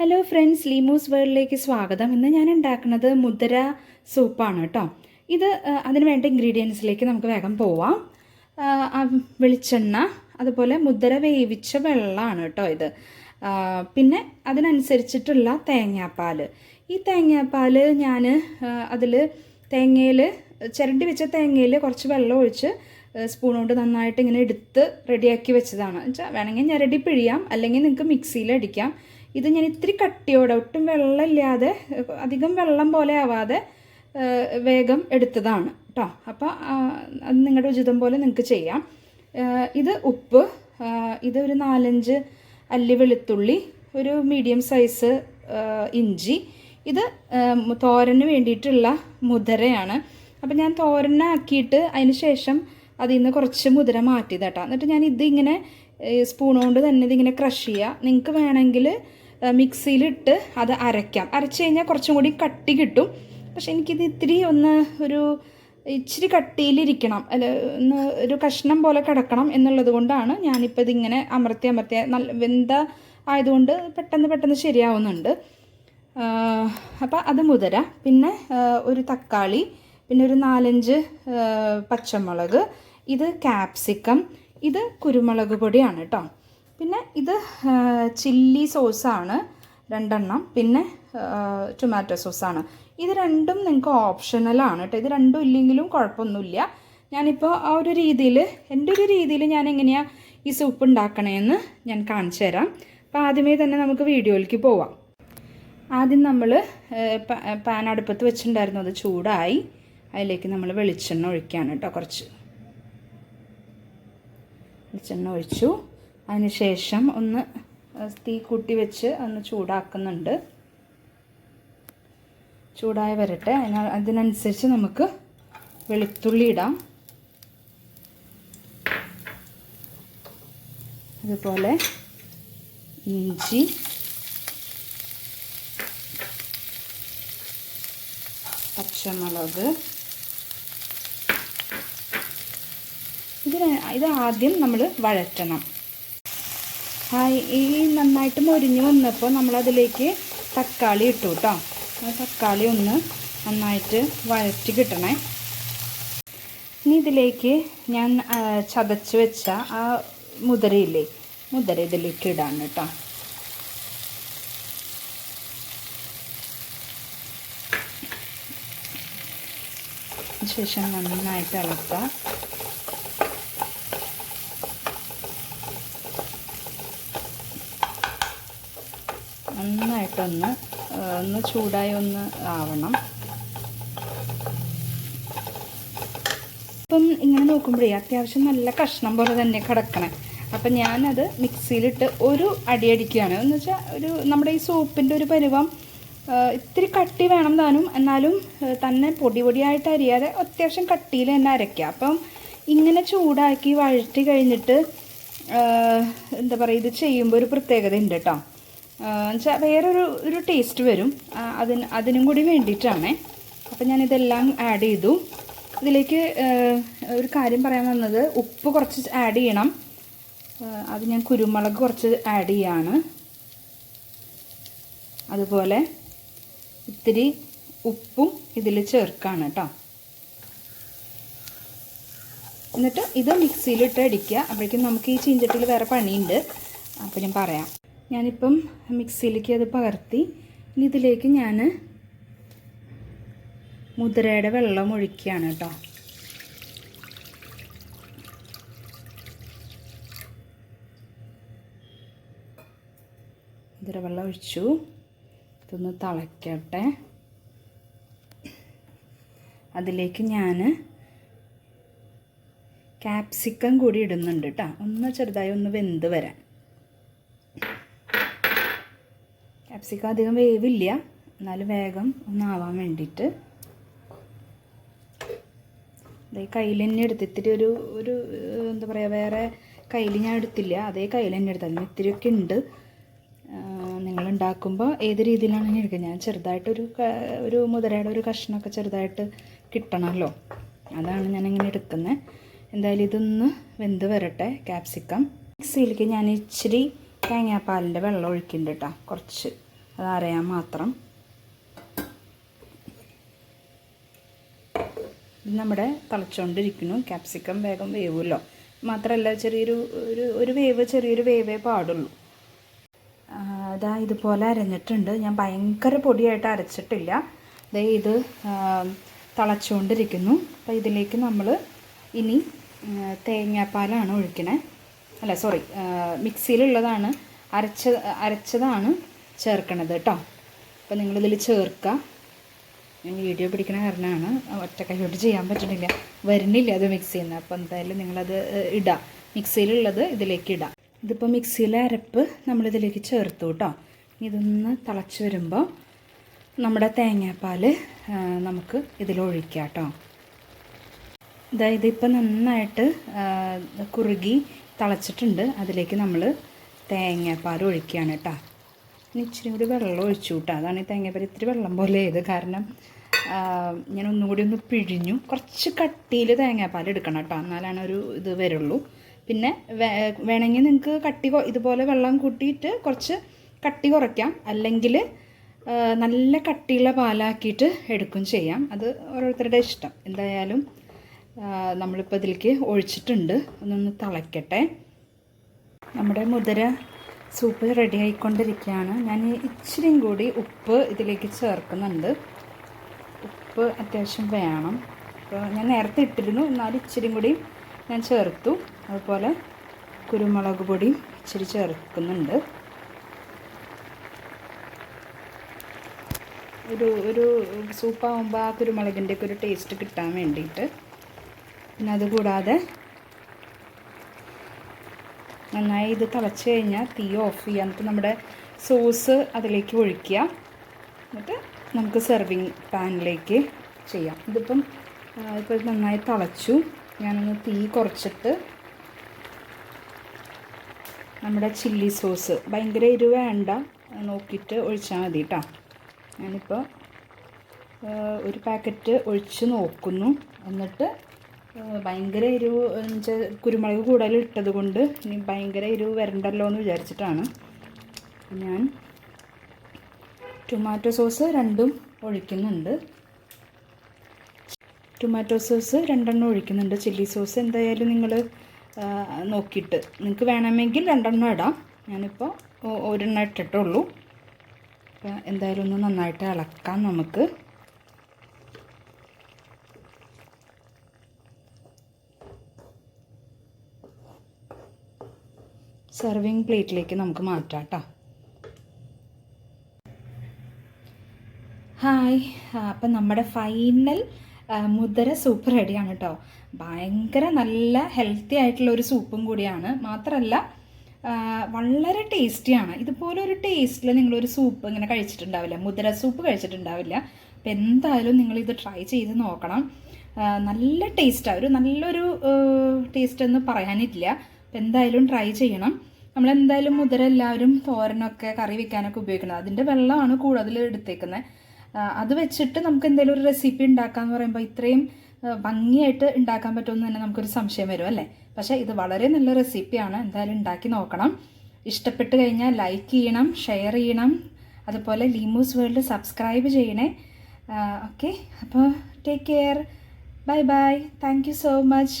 Hello friends ലീമൂസ് വേൾഡിലേക്ക് സ്വാഗതം. ഇന്ന് ഞാൻ ഉണ്ടാക്കുന്നത് മുദ്ര സൂപ്പാണ് കേട്ടോ ഇത് അതിന് വേണ്ട ഇൻഗ്രീഡിയൻസിലേക്ക് നമുക്ക് വേഗം പോവാം. വെളിച്ചെണ്ണ അതുപോലെ മുദ്ര വേവിച്ച വെള്ളമാണ് കേട്ടോ ഇത്. പിന്നെ അതിനനുസരിച്ചിട്ടുള്ള തേങ്ങാപ്പാൽ ഈ തേങ്ങാപ്പാൽ ഞാൻ അതിൽ തേങ്ങയിൽ ചിരണ്ടി വെച്ച തേങ്ങയിൽ കുറച്ച് വെള്ളം ഒഴിച്ച് സ്പൂൺ കൊണ്ട് നന്നായിട്ട് ഇങ്ങനെ എടുത്ത് റെഡിയാക്കി വെച്ചതാണ്. വേണമെങ്കിൽ ഞരടി പിഴിയാം അല്ലെങ്കിൽ നിങ്ങൾക്ക് മിക്സിയിൽ അടിക്കാം. ഇത് ഞാൻ ഇത്തിരി കട്ടിയോടെ ഒട്ടും വെള്ളമില്ലാതെ അധികം വെള്ളം പോലെ ആവാതെ വേഗം എടുത്തതാണ് കേട്ടോ അപ്പോൾ അത് നിങ്ങളുടെ ഉചിതം പോലെ നിങ്ങൾക്ക് ചെയ്യാം. ഇത് ഉപ്പ് ഇത് ഒരു നാലഞ്ച് അല്ലി വെളുത്തുള്ളി ഒരു മീഡിയം സൈസ് ഇഞ്ചി. ഇത് തോരന് വേണ്ടിയിട്ടുള്ള മുതിരയാണ്. അപ്പം ഞാൻ തോരനാക്കിയിട്ട് അതിന് ശേഷം അതിൽ നിന്ന് കുറച്ച് മുതിര മാറ്റിയതാട്ടോ. എന്നിട്ട് ഞാൻ ഇതിങ്ങനെ സ്പൂൺ കൊണ്ട് തന്നെ ഇതിങ്ങനെ ക്രഷ് ചെയ്യുക നിങ്ങൾക്ക് വേണമെങ്കിൽ മിക്സിയിലിട്ട് അത് അരയ്ക്കാം. അരച്ച് കഴിഞ്ഞാൽ കുറച്ചും കൂടി കട്ടി കിട്ടും. പക്ഷെ എനിക്കിത് ഇത്തിരി ഒന്ന് ഒരു ഇച്ചിരി കട്ടിയിലിരിക്കണം. അല്ല ഒന്ന് ഒരു കഷ്ണം പോലെ കിടക്കണം എന്നുള്ളത് കൊണ്ടാണ് ഞാനിപ്പോൾ ഇതിങ്ങനെ അമർത്തി അമർത്തി നല്ല വെന്ത ആയതുകൊണ്ട് പെട്ടെന്ന് പെട്ടെന്ന് ശരിയാവുന്നുണ്ട്. അപ്പോൾ അത് മുതിര. പിന്നെ ഒരു തക്കാളി പിന്നെ ഒരു നാലഞ്ച് പച്ചമുളക് ഇത് ക്യാപ്സിക്കം ഇത് കുരുമുളക് പൊടിയാണ് കേട്ടോ. പിന്നെ ഇത് ചില്ലി സോസാണ് രണ്ടെണ്ണം. പിന്നെ ടൊമാറ്റോ സോസാണ്. ഇത് രണ്ടും നിങ്ങൾക്ക് ഓപ്ഷണലാണ് കേട്ടോ ഇത് രണ്ടും ഇല്ലെങ്കിലും കുഴപ്പമൊന്നുമില്ല. ഞാനിപ്പോൾ ആ ഒരു രീതിയിൽ എന്റെ ഒരു രീതിയിൽ ഞാൻ എങ്ങനെയാണ് ഈ സൂപ്പ് ഉണ്ടാക്കണേന്ന് ഞാൻ കാണിച്ചു തരാം. അപ്പോൾ ആദ്യമേ തന്നെ നമുക്ക് വീഡിയോയിലേക്ക് പോവാം. ആദ്യം നമ്മൾ പാൻ അടുപ്പത്ത് വെച്ചിട്ടുണ്ടായിരുന്നു. അത് ചൂടായി. അതിലേക്ക് നമ്മൾ വെളിച്ചെണ്ണ ഒഴിക്കുകയാണ് കേട്ടോ കുറച്ച്. വെളിച്ചെണ്ണ ഒഴിച്ചു. അതിന് ശേഷം ഒന്ന് തീ കൂട്ടി വെച്ച് ഒന്ന് ചൂടാക്കുന്നുണ്ട്. ചൂടായി വരട്ടെ. അതിന- അതിനനുസരിച്ച് നമുക്ക് വെളുത്തുള്ളി ഇടാം. അതുപോലെ ഇഞ്ചി. പച്ചമുളക്. ഇതിന് ഇത് ആദ്യം നമ്മൾ വഴറ്റണം. ഈ നന്നായിട്ട് മൊരിഞ്ഞ് വന്നപ്പോൾ നമ്മളതിലേക്ക് തക്കാളി ഇട്ടു കേട്ടോ തക്കാളി ഒന്ന് നന്നായിട്ട് വഴറ്റി കിട്ടണേ. ഇനി ഇതിലേക്ക് ഞാൻ ചതച്ച് വെച്ച ആ മുതിരയില്ലേ മുതിര ഇതിലേക്ക് ഇടാണ് കേട്ടോ ശേഷം നന്നായിട്ട് ഇളക്കുക. നന്നായിട്ടൊന്ന് ഒന്ന് ചൂടായി ഒന്ന് ആവണം. ഇപ്പം ഇങ്ങനെ നോക്കുമ്പോഴേ അത്യാവശ്യം നല്ല കഷ്ണം പോലെ തന്നെ കിടക്കണേ. അപ്പം ഞാനത് മിക്സിയിലിട്ട് ഒരു അടിയടിക്കുകയാണ് എന്ന് വെച്ചാൽ ഒരു നമ്മുടെ ഈ സൂപ്പിന്റെ ഒരു പരുവം ഇത്തിരി കട്ടി വേണം താനും. എന്നാലും തന്നെ പൊടി പൊടിയായിട്ട് അരിയാതെ അത്യാവശ്യം കട്ടിയിൽ തന്നെ അരയ്ക്കുക. അപ്പം ഇങ്ങനെ ചൂടാക്കി വഴറ്റി കഴിഞ്ഞിട്ട് എന്താ പറയുക ഇത് ചെയ്യുമ്പോൾ ഒരു പ്രത്യേകത ഉണ്ട് കേട്ടോ. വെച്ചാൽ വേറൊരു ഒരു ടേസ്റ്റ് വരും. അതിന് അതിനും കൂടി വേണ്ടിയിട്ടാണേ. അപ്പം ഞാനിതെല്ലാം ആഡ് ചെയ്തു. ഇതിലേക്ക് ഒരു കാര്യം പറയാൻ വന്നത് ഉപ്പ് കുറച്ച് ആഡ് ചെയ്യണം. അത് ഞാൻ കുരുമുളക് കുറച്ച് ആഡ് ചെയ്യാണ്. അതുപോലെ ഇത്തിരി ഉപ്പും ഇതിൽ ചേർക്കാണ് കേട്ടോ. എന്നിട്ട് ഇത് മിക്സിയിലിട്ട് അടിക്കുക. അപ്പോഴേക്കും നമുക്ക് ഈ ചീഞ്ചട്ടിയിൽ വേറെ പണിയുണ്ട്. അപ്പോൾ ഞാൻ പറയാം. ഞാനിപ്പം മിക്സിയിലേക്ക് അത് പകർത്തി. ഇനി ഇതിലേക്ക് ഞാൻ മുതിരയുടെ വെള്ളം ഒഴിക്കുകയാണ് കേട്ടോ. മുതിര വെള്ളം ഒഴിച്ചു. ഇതൊന്ന് തിളയ്ക്കട്ടെ അതിലേക്ക് ഞാൻ ക്യാപ്സിക്കം കൂടി ഇടുന്നുണ്ട് കേട്ടോ. ഒന്ന് ചെറുതായി ഒന്ന് വെന്ത് വരാൻ. ക്യാപ്സിക്കം അധികം വേവില്ല. എന്നാലും വേഗം ഒന്നാവാൻ വേണ്ടിയിട്ട്. അതേ കയ്യിൽ തന്നെ എടുത്ത് ഇത്തിരി ഒരു ഒരു എന്താ പറയുക വേറെ കയ്യിൽ ഞാൻ എടുത്തില്ല. അതേ കയ്യിൽ തന്നെ എടുത്ത്. അതിന് ഇത്തിരിയൊക്കെ ഉണ്ട്. നിങ്ങൾ ഉണ്ടാക്കുമ്പോൾ ഏത് രീതിയിലാണ് ഞാൻ എടുക്കുക? ഞാൻ ചെറുതായിട്ടൊരു ഒരു മുതലയുടെ ഒരു കഷ്ണമൊക്കെ ചെറുതായിട്ട് കിട്ടണമല്ലോ. അതാണ് ഞാൻ ഇങ്ങനെ എടുക്കുന്നത്. എന്തായാലും ഇതൊന്ന് വെന്ത് വരട്ടെ ക്യാപ്സിക്കം. മിക്സിയിലേക്ക് ഞാൻ ഇച്ചിരി തേങ്ങാപ്പാലിന്റെ വെള്ളം ഒഴിക്കുന്നുണ്ട് കേട്ടോ കുറച്ച്. അതറിയാൻ മാത്രം. നമ്മുടെ തിളച്ചുകൊണ്ടിരിക്കുന്നു ക്യാപ്സിക്കം വേഗം വേവുമല്ലോ. മാത്രമല്ല ചെറിയൊരു ഒരു ഒരു വേവ് ചെറിയൊരു വേവേ പാടുള്ളൂ. അതാ ഇതാ ഇതുപോലെ അരഞ്ഞിട്ടുണ്ട്. ഞാൻ ഭയങ്കര പൊടിയായിട്ട് അരച്ചിട്ടില്ല. അതേ ഇത് തിളച്ചുകൊണ്ടിരിക്കുന്നു അപ്പോൾ ഇതിലേക്ക് നമ്മൾ ഇനി തേങ്ങാപ്പാലാണ് ഒഴിക്കണേ. അല്ല സോറി മിക്സിയിലുള്ളതാണ്. അരച്ച അരച്ചതാണ് ചേർക്കണത് കേട്ടോ അപ്പോൾ നിങ്ങളിതിൽ ചേർക്കുക ഞാൻ വീഡിയോ പിടിക്കണ കാരണമാണ് ഒറ്റ കൈയോട്ട് ചെയ്യാൻ പറ്റണില്ല വരുന്നില്ല അത് മിക്സ് ചെയ്യുന്നത് അപ്പോൾ എന്തായാലും നിങ്ങളത് ഇടുക ഇടാം. മിക്സിയിലുള്ളത് ഇതിലേക്ക് ഇടാം. ഇതിപ്പോൾ മിക്സിയിലെ അരപ്പ് നമ്മളിതിലേക്ക് ചേർത്തു കേട്ടോ ഇതൊന്ന് തിളച്ച് വരുമ്പോൾ നമ്മുടെ തേങ്ങാപ്പാൽ നമുക്ക് ഇതിലൊഴിക്കാം കേട്ടോ അതായത് ഇപ്പം നന്നായിട്ട് കുറുകി തിളച്ചിട്ടുണ്ട്. അതിലേക്ക് നമ്മൾ തേങ്ങാപ്പാൽ ഒഴിക്കുകയാണ് കേട്ടോ. ഇനി ഇച്ചിരി കൂടി വെള്ളം ഒഴിച്ചു കൂട്ടാം. അതാണ് ഈ തേങ്ങാപ്പാൽ ഇത്തിരി വെള്ളം പോലെ ചെയ്ത് കാരണം ഞാൻ ഒന്നുകൂടി ഒന്ന് പിഴിഞ്ഞു. കുറച്ച് കട്ടിയിൽ തേങ്ങാപ്പാൽ എടുക്കണം കേട്ടോ. എന്നാലാണ് ഒരു ഇത് വരുള്ളൂ. പിന്നെ വേണമെങ്കിൽ നിങ്ങൾക്ക് കട്ടി ഇതുപോലെ വെള്ളം കൂട്ടിയിട്ട് കുറച്ച് കട്ടി കുറയ്ക്കാം. അല്ലെങ്കിൽ നല്ല കട്ടിയുള്ള പാലാക്കിയിട്ട് എടുക്കും ചെയ്യാം. അത് ഓരോരുത്തരുടെ ഇഷ്ടം. എന്തായാലും നമ്മളിപ്പോൾ ഇതിലേക്ക് ഒഴിച്ചിട്ടുണ്ട്. ഒന്നൊന്ന് തിളയ്ക്കട്ടെ നമ്മുടെ മുതിര സൂപ്പ് റെഡി ആയിക്കൊണ്ടിരിക്കുകയാണ്. ഞാൻ ഇച്ചിരിയും കൂടി ഉപ്പ് ഇതിലേക്ക് ചേർക്കുന്നുണ്ട്. ഉപ്പ് അത്യാവശ്യം വേണം. അപ്പോൾ ഞാൻ നേരത്തെ ഇട്ടിരുന്നു. എന്നാലും ഇച്ചിരിയും കൂടി ഞാൻ ചേർത്തു. അതുപോലെ കുരുമുളക് പൊടിയും ഇച്ചിരി ചേർക്കുന്നുണ്ട്. ഒരു ഒരു സൂപ്പാകുമ്പോൾ ആ കുരുമുളകിന്റെ ഒക്കെ ഒരു ടേസ്റ്റ് കിട്ടാൻ വേണ്ടിയിട്ട്. പിന്നെ അതുകൂടാതെ നന്നായി ഇത് തിളച്ച് കഴിഞ്ഞാൽ തീ ഓഫ് ചെയ്യുക എന്നിട്ട് നമ്മുടെ സോസ് അതിലേക്ക് ഒഴിക്കുക. എന്നിട്ട് നമുക്ക് സെർവിങ് പാനിലേക്ക് ചെയ്യാം. ഇതിപ്പം ഇപ്പോൾ നന്നായി തിളച്ചു. ഞാനൊന്ന് തീ കുറച്ചിട്ട് നമ്മുടെ ചില്ലി സോസ് ഭയങ്കര എരിവ് വേണ്ട. നോക്കിയിട്ട് ഒഴിച്ചാൽ മതി കേട്ടോ ഞാനിപ്പോൾ ഒരു പാക്കറ്റ് ഒഴിച്ച് നോക്കുന്നു. എന്നിട്ട് ഭയങ്കര എരിവ് വെച്ചാൽ കുരുമുളക് കൂടുതൽ ഇട്ടത് കൊണ്ട് ഇനി ഭയങ്കര എരിവ് വരണ്ടല്ലോ എന്ന് വിചാരിച്ചിട്ടാണ്. ഞാൻ ടൊമാറ്റോ സോസ് രണ്ടും ഒഴിക്കുന്നുണ്ട്. ടൊമാറ്റോ സോസ് രണ്ടെണ്ണം ഒഴിക്കുന്നുണ്ട്. ചില്ലി സോസ് എന്തായാലും നിങ്ങൾ നോക്കിയിട്ട്. നിങ്ങൾക്ക് വേണമെങ്കിൽ രണ്ടെണ്ണം ഇടാം. ഞാനിപ്പോൾ ഒരെണ്ണം ഇട്ടിട്ടുള്ളൂ. എന്തായാലും ഒന്ന് നന്നായിട്ട് ഇളക്കാം നമുക്ക്. സെർവിങ് പ്ലേറ്റിലേക്ക് നമുക്ക് മാറ്റാം കേട്ടോ ഹായ് അപ്പം നമ്മുടെ ഫൈനൽ മുദ്ര സൂപ്പ് റെഡിയാണ് കേട്ടോ ഭയങ്കര നല്ല ഹെൽത്തി ആയിട്ടുള്ള ഒരു സൂപ്പും കൂടിയാണ്. മാത്രമല്ല വളരെ ടേസ്റ്റിയാണ് ഇതുപോലെ ഒരു ടേസ്റ്റിൽ നിങ്ങളൊരു സൂപ്പ് ഇങ്ങനെ കഴിച്ചിട്ടുണ്ടാവില്ല. മുദ്ര സൂപ്പ് കഴിച്ചിട്ടുണ്ടാവില്ല. അപ്പം എന്തായാലും നിങ്ങൾ ഇത് ട്രൈ ചെയ്ത് നോക്കണം. നല്ല ടേസ്റ്റാണ് ഒരു നല്ലൊരു ടേസ്റ്റ് എന്ന് പറയാനില്ല. അപ്പം എന്തായാലും ട്രൈ ചെയ്യണം. നമ്മളെന്തായാലും മുതിര എല്ലാവരും തോരനൊക്കെ കറി വെക്കാനൊക്കെ ഉപയോഗിക്കുന്നത്. അതിന്റെ വെള്ളമാണ് കൂടുതൽ എടുത്തേക്കുന്നത്. അത് വെച്ചിട്ട് നമുക്ക് എന്തെങ്കിലും ഒരു റെസിപ്പി ഉണ്ടാക്കാന്ന് പറയുമ്പോൾ ഇത്രയും ഭംഗിയായിട്ട് ഉണ്ടാക്കാൻ പറ്റുമെന്ന് തന്നെ നമുക്കൊരു സംശയം വരും അല്ലേ? പക്ഷേ ഇത് വളരെ നല്ല റെസിപ്പിയാണ് എന്തായാലും ഉണ്ടാക്കി നോക്കണം. ഇഷ്ടപ്പെട്ട് കഴിഞ്ഞാൽ ലൈക്ക് ചെയ്യണം ഷെയർ ചെയ്യണം. അതുപോലെ ലീമൂസ് വേൾഡ് സബ്സ്ക്രൈബ് ചെയ്യണേ. ഓക്കെ അപ്പോൾ take care bye bye thank you so much